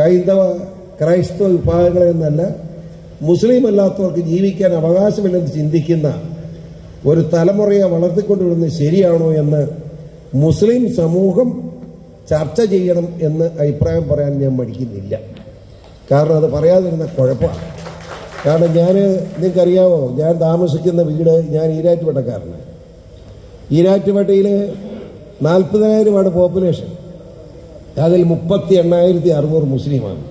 ഹൈന്ദവ ക്രൈസ്തവ വിഭാഗങ്ങളിൽ നിന്നല്ല മുസ്ലിം അല്ലാത്തവർക്ക് ജീവിക്കാൻ അവകാശമില്ലെന്ന് ചിന്തിക്കുന്ന ഒരു തലമുറയെ വളർത്തിക്കൊണ്ടുവരുന്നത് ശരിയാണോ എന്ന് മുസ്ലിം സമൂഹം ചർച്ച ചെയ്യണം എന്ന് അഭിപ്രായം പറയാൻ ഞാൻ മടിക്കുന്നില്ല. കാരണം അത് പറയാതിരുന്ന കുഴപ്പമാണ്. കാരണം ഞാൻ നിങ്ങൾക്കറിയാമോ ഞാൻ താമസിക്കുന്ന വീട് ഞാൻ ഈരാറ്റുപേട്ടക്കാരനാണ്. ഈരാറ്റുപേട്ടയിൽ നാൽപ്പതിനായിരമാണ് പോപ്പുലേഷൻ അതിൽ മുപ്പത്തി എണ്ണായിരത്തി അറുന്നൂറ് മുസ്ലിമാണ്.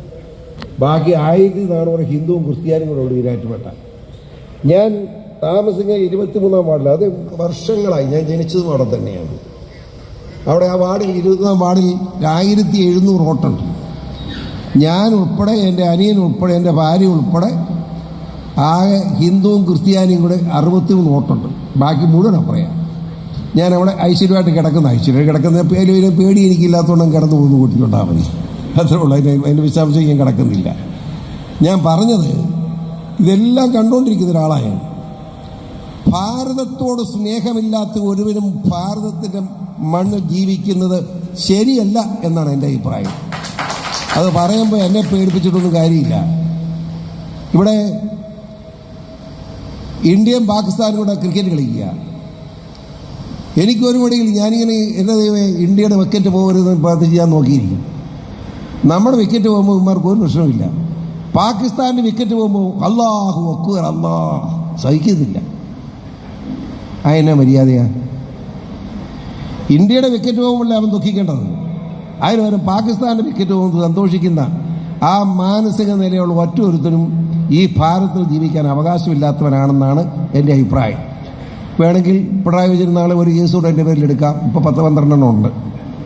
ബാക്കി ആയിരത്തി നാനൂറ് ഹിന്ദുവും ക്രിസ്ത്യാനിയും കൂടെ ഉള്ളൂ ഈരാറ്റുപേട്ട ഞാൻ താമസിക്കുന്ന ഇരുപത്തിമൂന്നാം വാർഡിൽ അത് വർഷങ്ങളായി ഞാൻ ജനിച്ചതും അവിടെ തന്നെയാണ്. അവിടെ ആ വാർഡിൽ ഇരുപതാം വാർഡിൽ ആയിരത്തി എഴുന്നൂറ് വോട്ടുണ്ട്. ഞാൻ ഉൾപ്പെടെ എന്റെ അനിയൻ ഉൾപ്പെടെ എന്റെ ഭാര്യ ഉൾപ്പെടെ ആകെ ഹിന്ദുവും ക്രിസ്ത്യാനിയും കൂടെ അറുപത്തിമൂന്ന് വോട്ടുണ്ട്. ബാക്കി മുഴുവൻ പറയാം ഞാൻ അവിടെ ഐശ്വര്യമായിട്ട് കിടക്കുന്ന ഐശ്വര്യം. കിടക്കുന്ന പേര് പേടി എനിക്കില്ലാത്തതുകൊണ്ടും കിടന്നു പോകുന്ന കൂട്ടിക്കൊണ്ടാൽ മതി അത്രേ ഉള്ളൂ. അതിന്റെ അതിന്റെ വിശദാംശം ഞാൻ കിടക്കുന്നില്ല. ഞാൻ പറഞ്ഞത് ഇതെല്ലാം കണ്ടുകൊണ്ടിരിക്കുന്ന ഒരാളായാണ് ഭാരതത്തോട് സ്നേഹമില്ലാത്ത ഒരുവരും ഭാരതത്തിന്റെ മണ്ണ് ജീവിക്കുന്നത് ശരിയല്ല എന്നാണ് എന്റെ അഭിപ്രായം. അത് പറയുമ്പോൾ എന്നെ പേടിപ്പിച്ചിട്ടൊന്നും കാര്യമില്ല. ഇവിടെ ഇന്ത്യയും പാകിസ്ഥാനും കൂടെ ക്രിക്കറ്റ് കളിക്കുക. എനിക്കൊരു മടിയിൽ ഞാനിങ്ങനെ എന്റെ ദൈവമേ ഇന്ത്യയുടെ വിക്കറ്റ് പോകരുതെന്ന് പ്രാർത്ഥിച്ച് ഞാൻ നോക്കിയിരിക്കും. നമ്മുടെ വിക്കറ്റ് പോകുമ്പോൾ ഇവന്മാർക്ക് ഒരു പ്രശ്നമില്ല പാകിസ്ഥാന്റെ വിക്കറ്റ് പോകുമ്പോൾ അള്ളാഹു അക്ബർ അള്ളാ സഹിക്കുന്നില്ല അതിനെ മര്യാദയാ? ഇന്ത്യയുടെ വിക്കറ്റ് പോകുമ്പോൾ അവൻ ദുഃഖിക്കേണ്ടത്? അതിന് പകരം പാകിസ്ഥാന്റെ വിക്കറ്റ് പോകുന്നത് സന്തോഷിക്കുന്ന ആ മാനസിക നിലയുള്ള ഒറ്റൊരുത്തരും ഈ ഭാരതത്തിൽ ജീവിക്കാൻ അവകാശമില്ലാത്തവനാണെന്നാണ് എന്റെ അഭിപ്രായം. വേണമെങ്കിൽ പിണറായി വിജയൻ നാളെ ഒരു കേസ് കൂടെ എന്റെ പേരിൽ എടുക്കാം. ഇപ്പോൾ പത്ത് പന്ത്രണ്ടെണ്ണം ഉണ്ട്.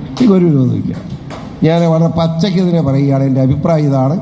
എനിക്ക് ഒരു വിരോധമില്ല ഞാൻ വളരെ പച്ചയ്ക്കെതിരെ പറയുകയാണ്. എന്റെ അഭിപ്രായം ഇതാണ്.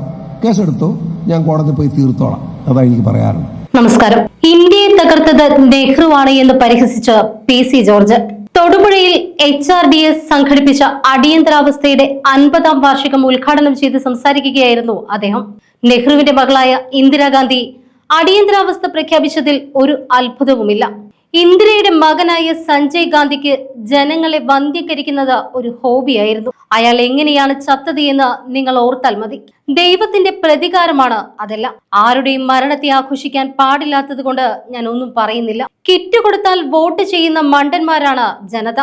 കേസെടുത്തു. ഞാൻ കോടതി പോയി തീർത്തോളാം. അതാണ് എനിക്ക് പറയാറുള്ളത് നമസ്കാരം. ഇന്ത്യയെ തകർത്തത് നെഹ്റുവാണ് എന്ന് പരിഹസിച്ച പി സി ജോർജ്. തൊടുപുഴയിൽ എച്ച് ആർ ഡി എസ് സംഘടിപ്പിച്ച അടിയന്തരാവസ്ഥയുടെ അൻപതാം വാർഷികം ഉദ്ഘാടനം ചെയ്ത് സംസാരിക്കുകയായിരുന്നു അദ്ദേഹം. നെഹ്റുവിന്റെ മകളായ ഇന്ദിരാഗാന്ധി അടിയന്തരാവസ്ഥ പ്രഖ്യാപിച്ചതിൽ ഒരു അത്ഭുതവുമില്ല. ഇന്ദിരയുടെ മകനായ സഞ്ജയ് ഗാന്ധിക്ക് ജനങ്ങളെ വന്ധ്യകരിക്കുന്നത് ഒരു ഹോബിയായിരുന്നു. അയാൾ എങ്ങനെയാണ് ചത്തത് എന്ന് നിങ്ങൾ ഓർത്താൽ മതി. ദൈവത്തിന്റെ പ്രതികാരമാണ് അതെല്ലാം. ആരുടെയും മരണത്തെ ആഘോഷിക്കാൻ പാടില്ലാത്തത് കൊണ്ട് ഞാൻ ഒന്നും പറയുന്നില്ല. കിറ്റ് കൊടുത്താൽ വോട്ട് ചെയ്യുന്ന മണ്ടന്മാരാണ് ജനത.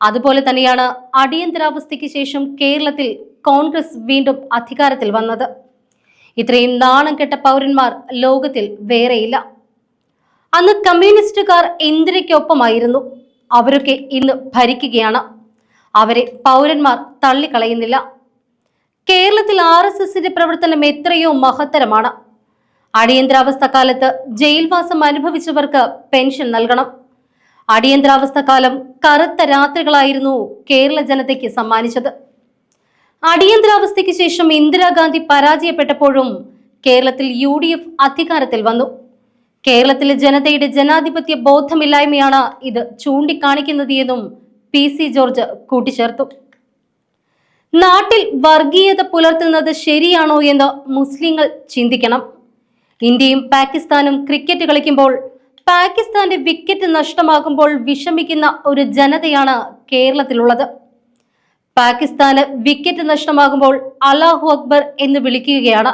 അതുപോലെ തന്നെയാണ് അടിയന്തരാവസ്ഥയ്ക്ക് ശേഷം കേരളത്തിൽ കോൺഗ്രസ് വീണ്ടും അധികാരത്തിൽ വന്നത്. ഇത്രയും നാണം കെട്ട പൗരന്മാർ ലോകത്തിൽ വേറെയില്ല. അന്ന് കമ്മ്യൂണിസ്റ്റുകാർ ഇന്ദിരയ്ക്കൊപ്പമായിരുന്നു. അവരൊക്കെ ഇന്ന് ഭരിക്കുകയാണ്. അവരെ പൗരന്മാർ തള്ളിക്കളയുന്നില്ല. കേരളത്തിൽ ആർ എസ് എസിന്റെ പ്രവർത്തനം എത്രയോ മഹത്തരമാണ്. അടിയന്തരാവസ്ഥ കാലത്ത് ജയിൽവാസം അനുഭവിച്ചവർക്ക് പെൻഷൻ നൽകണം. അടിയന്തരാവസ്ഥ കാലം കറുത്ത രാത്രികളായിരുന്നു കേരള ജനതയ്ക്ക് സമ്മാനിച്ചത്. അടിയന്തരാവസ്ഥയ്ക്ക് ശേഷം ഇന്ദിരാഗാന്ധി പരാജയപ്പെട്ടപ്പോഴും കേരളത്തിൽ യു ഡി എഫ് അധികാരത്തിൽ വന്നു. കേരളത്തിലെ ജനതയുടെ ജനാധിപത്യ ബോധമില്ലായ്മയാണ് ഇത് ചൂണ്ടിക്കാണിക്കുന്നത് എന്നും പി സി ജോർജ് കൂട്ടിച്ചേർത്തു. നാട്ടിൽ വർഗീയത പുലർത്തുന്നത് ശരിയാണോ എന്ന് മുസ്ലിങ്ങൾ ചിന്തിക്കണം. ഇന്ത്യയും പാകിസ്ഥാനും ക്രിക്കറ്റ് കളിക്കുമ്പോൾ പാകിസ്ഥാന്റെ വിക്കറ്റ് നഷ്ടമാകുമ്പോൾ വിഷമിക്കുന്ന ഒരു ജനതയാണ് കേരളത്തിലുള്ളത്. പാകിസ്ഥാന് വിക്കറ്റ് നഷ്ടമാകുമ്പോൾ അലാഹു അക്ബർ എന്ന് വിളിക്കുകയാണ്.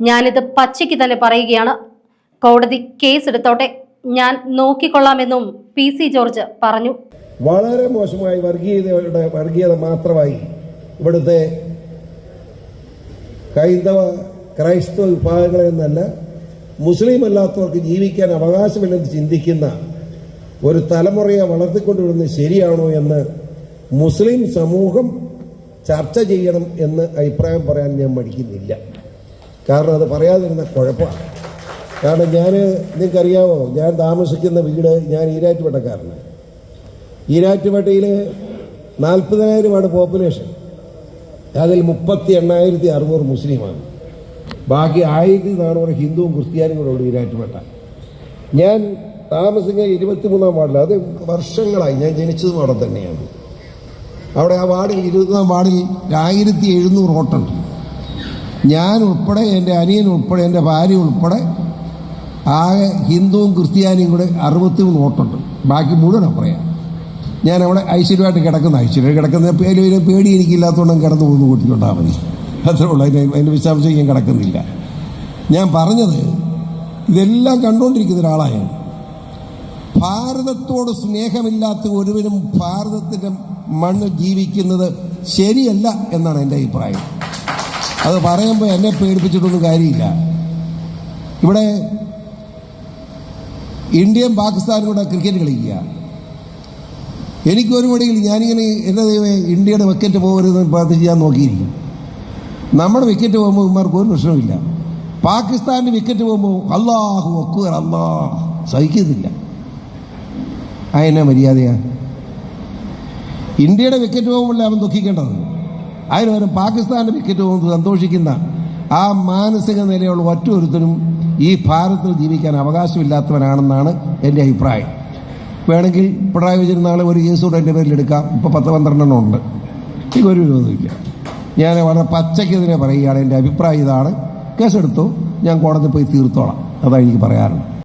ഞാനിത് പച്ചയ്ക്ക് തന്നെ പറയുകയാണ്. കോടതി കേസെടുത്തോട്ടെ. ഞാൻ നോക്കിക്കൊള്ളാമെന്നും പി സി ജോർജ് പറഞ്ഞു. വളരെ മോശമായി വർഗീയതയുടെ വർഗീയത മാത്രമായി ഇവിടുത്തെ ഹൈന്ദവ ക്രൈസ്തവ വിഭാഗങ്ങളിൽ നിന്നല്ല മുസ്ലിം അല്ലാത്തവർക്ക് ജീവിക്കാൻ അവകാശമില്ലെന്ന് ചിന്തിക്കുന്ന ഒരു തലമുറയെ വളർത്തിക്കൊണ്ടുവരുന്നത് ശരിയാണോ എന്ന് മുസ്ലിം സമൂഹം ചർച്ച ചെയ്യണം എന്ന് അഭിപ്രായം പറയാൻ ഞാൻ മടിക്കുന്നില്ല. കാരണം അത് പറയാതിരുന്ന കുഴപ്പമാണ്. കാരണം ഞാൻ നിങ്ങൾക്കറിയാമോ ഞാൻ താമസിക്കുന്ന വീട് ഞാൻ ഈരാറ്റുപേട്ടക്കാരനാണ് ഈരാറ്റുപേട്ടയിൽ നാൽപ്പതിനായിരമാണ് പോപ്പുലേഷൻ അതിൽ മുപ്പത്തി എണ്ണായിരത്തി അറുന്നൂറ് മുസ്ലിമാണ്. ബാക്കി ആയിരത്തി നാനൂറ് ഹിന്ദുവും ക്രിസ്ത്യാനും കൂടെ ഉള്ളൂ ഈരാറ്റുപേട്ട ഞാൻ താമസിക്കുന്ന ഇരുപത്തിമൂന്നാം വാർഡിൽ അത് വർഷങ്ങളായി ഞാൻ ജനിച്ചതും അവിടെ തന്നെയാണ്. അവിടെ ആ വാർഡിൽ ഇരുപതാം വാർഡിൽ ആയിരത്തി എഴുന്നൂറ് വോട്ടുണ്ട്. ഞാൻ ഉൾപ്പെടെ എന്റെ അനിയൻ ഉൾപ്പെടെ എന്റെ ഭാര്യ ഉൾപ്പെടെ ആകെ ഹിന്ദുവും ക്രിസ്ത്യാനിയും കൂടെ അറുപത്തി മൂന്ന് വോട്ടുണ്ട്. ബാക്കി മുഴുവൻ പറയാം. ഞാൻ അവിടെ ഐശ്വര്യമായിട്ട് കിടക്കുന്ന ഐശ്വര്യം. കിടക്കുന്ന പേര് പേടി എനിക്കില്ലാത്തതുകൊണ്ടും കിടന്നു പോകുന്നു കൂട്ടിക്കൊണ്ടാൽ മതി അത്രേ ഉള്ളൂ. അതിന് അതിന്റെ വിശദാംശം ഞാൻ കിടക്കുന്നില്ല. ഞാൻ പറഞ്ഞത് ഇതെല്ലാം കണ്ടുകൊണ്ടിരിക്കുന്ന ഒരാളായാണ് ഭാരതത്തോട് സ്നേഹമില്ലാത്ത ഒരുവനും ഭാരതത്തിന്റെ മണ്ണിൽ ജീവിക്കുന്നത് ശരിയല്ല എന്നാണ് എന്റെ അഭിപ്രായം. അത് പറയുമ്പോൾ എന്നെ പേടിപ്പിച്ചിട്ടൊന്നും കാര്യമില്ല. ഇവിടെ ഇന്ത്യയും പാകിസ്ഥാനും കൂടെ ക്രിക്കറ്റ് കളിക്കുക. എനിക്കൊരു മടിയിൽ ഞാനിങ്ങനെ എന്റെ ദൈവമേ ഇന്ത്യയുടെ വിക്കറ്റ് പോകരുതെന്ന് പ്രാർത്ഥിച്ച് ഞാൻ നോക്കിയിരിക്കും. നമ്മുടെ വിക്കറ്റ് പോകുമ്പോൾ ഇമാർക്ക് ഒരു പ്രശ്നമില്ല പാകിസ്ഥാന്റെ വിക്കറ്റ് പോകുമ്പോൾ അള്ളാഹു അക്ബർ അള്ളാ സഹിക്കുന്നില്ല അതിനെ മര്യാദയാണ് ഇന്ത്യയുടെ വിക്കറ്റ് പോകുമ്പോൾ അവൻ ദുഃഖിക്കേണ്ടത്? അതിന് പകരം പാകിസ്ഥാന്റെ വിക്കറ്റ് പോകുന്നത് സന്തോഷിക്കുന്ന ആ മാനസിക നിലയുള്ള ഒറ്റൊരുത്തനും ഈ ഭാരതത്തിൽ ജീവിക്കാൻ അവകാശമില്ലാത്തവനാണെന്നാണ് എന്റെ അഭിപ്രായം. വേണമെങ്കിൽ പിണറായി വിജയൻ നാളെ ഒരു കേസ് കൂടെ എന്റെ പേരിൽ എടുക്കാം. ഇപ്പോൾ പത്ത് പന്ത്രണ്ടെണ്ണം ഉണ്ട്. എനിക്ക് ഒരു വിരോധമില്ല ഞാൻ വളരെ പച്ചയ്ക്കെതിരെ പറയുകയാണ്. എന്റെ അഭിപ്രായം ഇതാണ്. കേസെടുത്തു. ഞാൻ കോടതി പോയി തീർത്തോളാം. അതാണ് എനിക്ക് പറയാറുള്ളത്